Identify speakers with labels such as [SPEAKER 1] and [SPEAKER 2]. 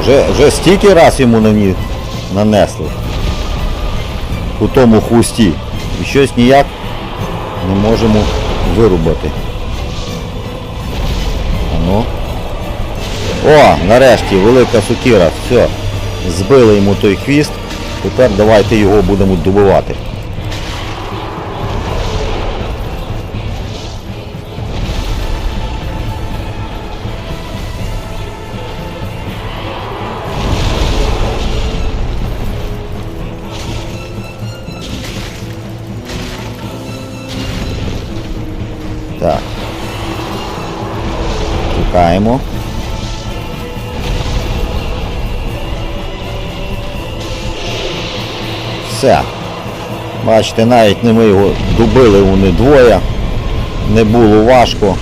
[SPEAKER 1] Вже, вже стільки раз йому нані- нанесли у тому хвості. І щось ніяк не можемо вирубати. Ану. О, нарешті, велика сукіра. Все. Збили йому той хвіст. Тепер давайте його будемо добивати. Так. Шукаємо. Все. Бачите, навіть не ми його добили вони двоє. Не було важко.